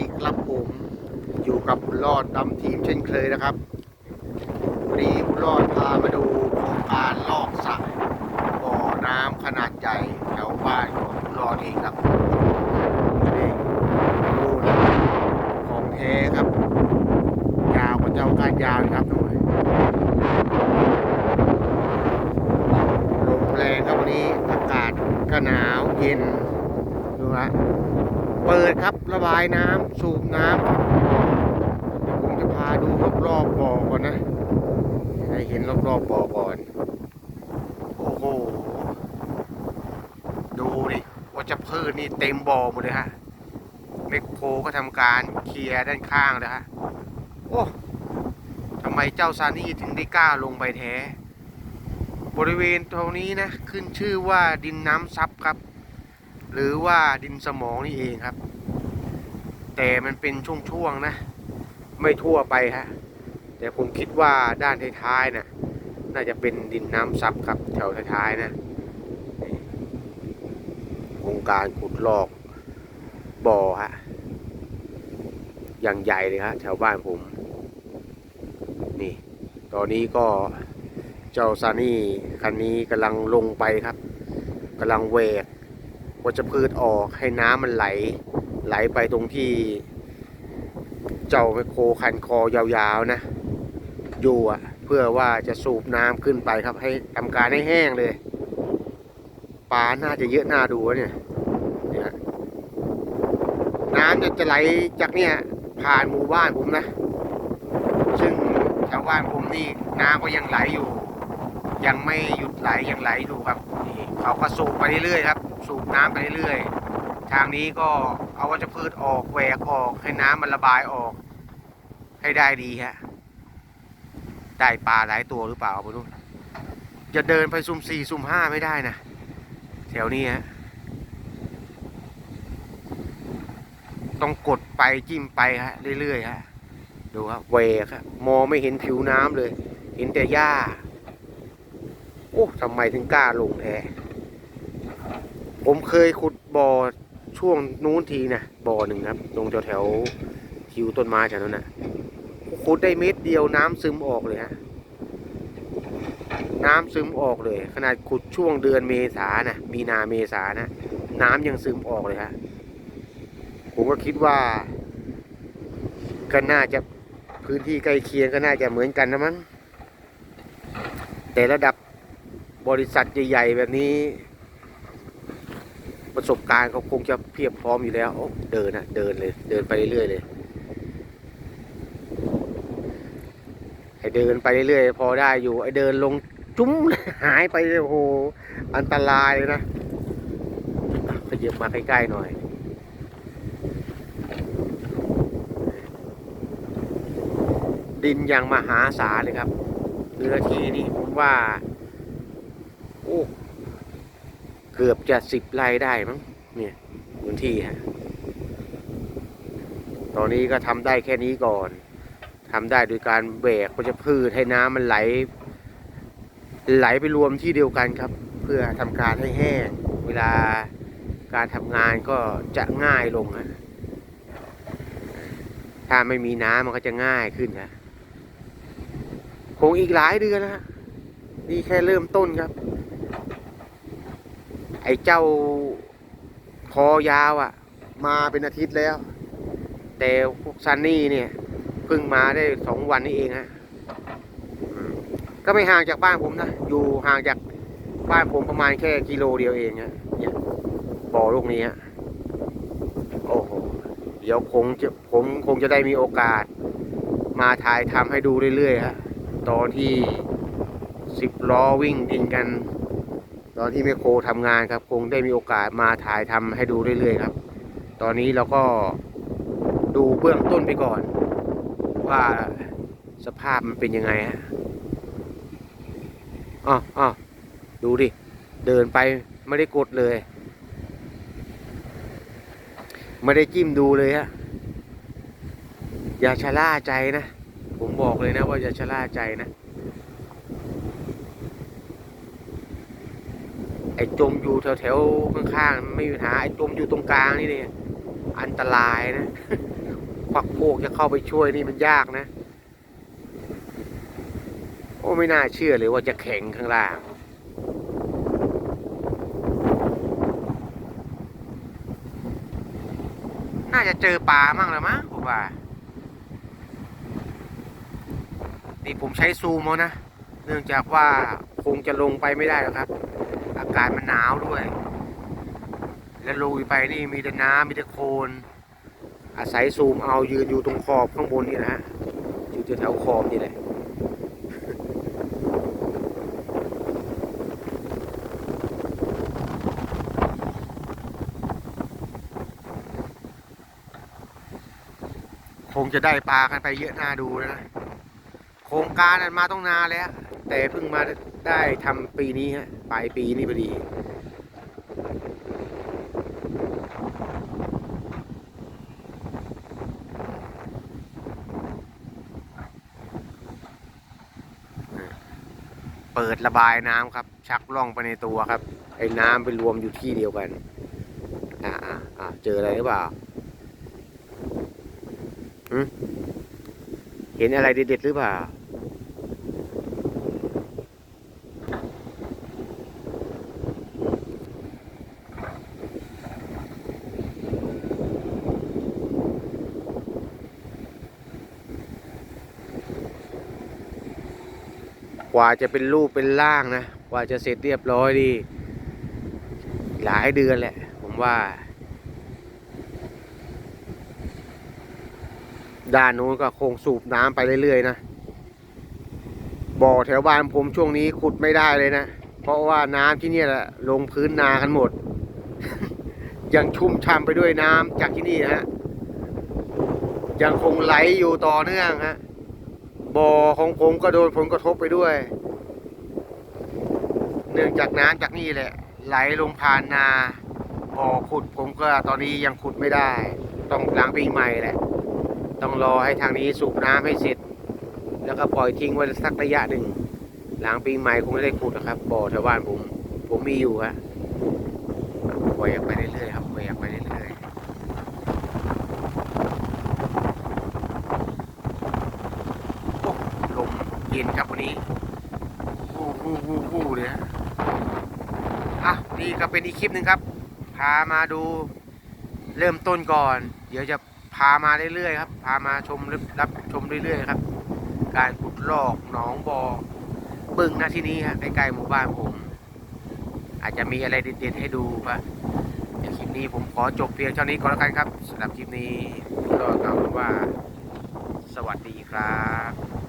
ดีครับผมอยู่กับบุญรอดดำทีมเช่นเคยนะครับวันนี้บุญรอดพามาดูโครงการลอกสระบ่อน้ำขนาดใหญ่แถวบ้านของบุญรอดเองครับนี่ดูนะของแท้ครับ ยาวกว่าเจ้าการยาวครับหน่อยลมแรงครับวันนี้อากาศก็หนาวเย็นดูฮะ เปิดครับระบายน้ำสูบน้ำเดี๋ยวผมจะพาดูรอบๆบ่อก่อนนะให้เห็นรอบๆบ่อก่อนโอ้โหดูดิว่าจะพืชนี่เต็มบ่อหมดเลยฮะเมคโครก็ทำการเคลียร์ด้านข้างเลยฮะโอ้ทำไมเจ้าซานี่ถึงได้กล้าลงไปแท้ บริเวณตรงนี้นะ ขึ้นชื่อว่าดินน้ำซับครับ หรือว่าดินสมองนี่เองครับ แต่มันเป็นช่วงๆนะ ไม่ทั่วไปฮะแต่ผมคิดว่าด้านท้ายๆนะ่ะน่าจะเป็นดินน้ำซับครับแถวท้ายๆนะโครงการขุดลอกบ่อฮะอย่างใหญ่เลยฮะแถวบ้านผม นี่ ตอนนี้ก็เจ้าซานี่คันนี้กำลังลงไปครับกำลังเวก วัชพืชออกให้น้ำมันไหล ไหลไปตรงที่ เจ้าไมโครคันคอยาวๆนะอยู่อะ เพื่อว่าจะสูบน้ำขึ้นไปครับ ให้ทำการให้แห้งเลยปลาน่าจะเยอะน่าดูเนี่ยเนี่ยน้ำจะจะไหลจากเนี่ยผ่านหมู่บ้านผมนะ ซึ่งแถวบ้านผมนี่น้ำก็ยังไหลอยู่ ยังไม่หยุดไหลยังไหลอยู่ครับนี่เขาก็สูบไปเรื่อยๆครับ สูบน้ำไปเรื่อยๆ ทางนี้ก็เอาวัชพืชออกแหวกออกให้น้ำมันระบายออก ให้ได้ดีฮะ ได้ปลาหลายตัวหรือเปล่าไม่รู้จะเดินไปซุ่มสี่ซุ่มห้าไม่ได้นะแถวนี้ฮะ ต้องกดไปจิ้มไปฮะเรื่อยๆฮะ ดูครับแหวกครับมองไม่เห็นผิวน้ำเลย เห็นแต่หญ้า โอ้ทำไมถึงกล้าลงแท้ ผมเคยขุดบ่อช่วงนู้นทีนะบ่อหนึ่งครับตรงแถวแถวๆคิวต้นไม้แถวนั้นนะขุดได้เม็ดเดียวน้ำซึมออกเลยฮะน้ำซึมออกเลย ขนาดขุดช่วงเดือนเมษานะมีนาเมษานะน้ำยังซึมออกเลยฮะผมก็คิดว่าก็น่าจะพื้นที่ใกล้เคียงก็น่าจะเหมือนกันนะมั้งแต่ระดับบริษัทใหญ่ๆแบบนี้ ประสบการณ์เขาคงจะเพียบพร้อมอยู่แล้วเดินนะเดินเลย เดินไปเรื่อยๆเลยไอเดินไปเรื่อยๆพอได้อยู่ไอเดินลงจุ้มหายไปโอ้โหอันตรายเลยนะอะขยับมาใกล้ๆหน่อยดินอย่างมหาศาลเลยครับเนื้อที่นี่ผมว่า โอ้ เกือบจะสิบไร่ได้มั้งเนี่ยพื้นที่ฮะตอนนี้ก็ทำได้แค่นี้ก่อนทำได้โดยการแบกก็จะพืชให้น้ำมันไหล ไหลไปรวมที่เดียวกันครับ เพื่อทำการให้แห้ง เวลาการทำงานก็จะง่ายลงฮะถ้าไม่มีน้ำมันก็จะง่ายขึ้นนะคงอีกหลายเดือนนะฮะนี่แค่เริ่มต้นครับ ไอ้เจ้าคอยาวอะ่ะ มาเป็นอาทิตย์แล้ว แต่พวกซันนี่เนี่ยเพิ่งมาได้สองวันนี้เองฮะก็ไม่ห่างจากบ้านผมนะ อยู่ห่างจากบ้านผมประมาณแค่กิโลเดียวเองฮะเนี่ยบ่อลูกนี้ฮะโอ้โหเดี๋ยวคงจะผมคงจะได้มีโอกาส มาถ่ายทำให้ดูเรื่อยๆฮะตอนที่สิบล้อวิ่งดินกัน ตอนที่แมคโครทำงานครับคงได้มีโอกาสมาถ่ายทำให้ดูเรื่อยๆครับ ตอนนี้เราก็ดูเบื้องต้นไปก่อน ว่าสภาพมันเป็นยังไงฮะอ๋ออ๋อดูดิ เดินไปไม่ได้กดเลย ไม่ได้จิ้มดูเลยฮะอย่าชะล่าใจนะ ผมบอกเลยนะว่าอย่าชะล่าใจนะ อ้จมอยู่แถวๆข้างๆไม่มีปัญหาไอ้จมอยู่ตรงกลางนี่เนี่ยอันตรายนะพักพวกจะเข้าไปช่วยนี่มันยากนะ โอ้ไม่น่าเชื่อเลยว่าจะแข็งข้างล่างน่าจะเจอปลามั่งแล้วมั้งผมว่า นี่ผมใช้ซูมเอานะ เนื่องจากว่าคงจะลงไปไม่ได้หรอกครับากาศมันหนาวด้วย แล้วลุยไปนี่มีแต่น้ำมีแต่โคลนอาศัยซูมเอายืนอยู่ตรงขอบข้างบนนี่นะฮะอยู่แถวขอบนี่แหละคงจะได้ปลากันไปเยอะหน่าดูแล้วนะ โครงการนั้นมาต้องนานแล้ว แต่เพิ่งมาได้ทำปีนี้ฮะปลายปีนี้พอดีเปิดระบายน้ำครับ ชักล่องไปในตัวครับ ไอ้น้ำไปรวมอยู่ที่เดียวกันอ่าอ่าอ่าเจออะไรหรือเปล่าเห็นอะไรเด็ดๆหรือเปล่า กว่าจะเป็นรูปเป็นร่างนะ กว่าจะเสร็จเรียบร้อยดี หลายเดือนแหละ ผมว่า ด้านนู้นก็คงสูบน้ำไปเรื่อยๆนะ บ่อแถวบ้านผมช่วงนี้ขุดไม่ได้เลยนะ เพราะว่าน้ำที่นี่แหละลงพื้นนากันหมด ยังชุ่มช่ำไปด้วยน้ำจากที่นี่ฮะ ยังคงไหลอยู่ต่อเนื่องฮะ บ่อของผมก็โดนผลกระทบไปด้วย เนื่องจากน้ำจากนี่แหละ ไหลลงผ่านนาบ่อขุดผมก็ตอนนี้ยังขุดไม่ได้ ต้องล้างปีใหม่แหละ ต้องรอให้ทางนี้สูบน้ำให้เสร็จ แล้วก็ปล่อยทิ้งไว้สักระยะหนึ่งหลังปีใหม่คงไม่ได้ขุดนะครับบ่อแถวบ้านผม ผมมีอยู่ฮะปล่อยออกไปเรื่อยๆครับปล่อยออกไปเรื่อยๆ โอ้ลม เย็นครับวันนี้วู้วู้วู้วู้เลยฮะอะนี่ก็เป็นอีกคลิปหนึ่งครับ พามาดูเริ่มต้นก่อน เดี๋ยวจะพามาเรื่อยๆครับ พามาชมรับชมเรื่อยๆครับ การขุดลอกหนองบอ่อบึงนะที่นี้ฮะใกล้ๆหมู่บ้านผม อาจจะมีอะไรเด็ดๆให้ดูปะเดี๋ยวคลิปนี้ผมขอจบเพียงเท่านี้ก่อนแล้วกันครับสำหรับคลิปนี้ก็กล่าวคำว่า สวัสดีครับ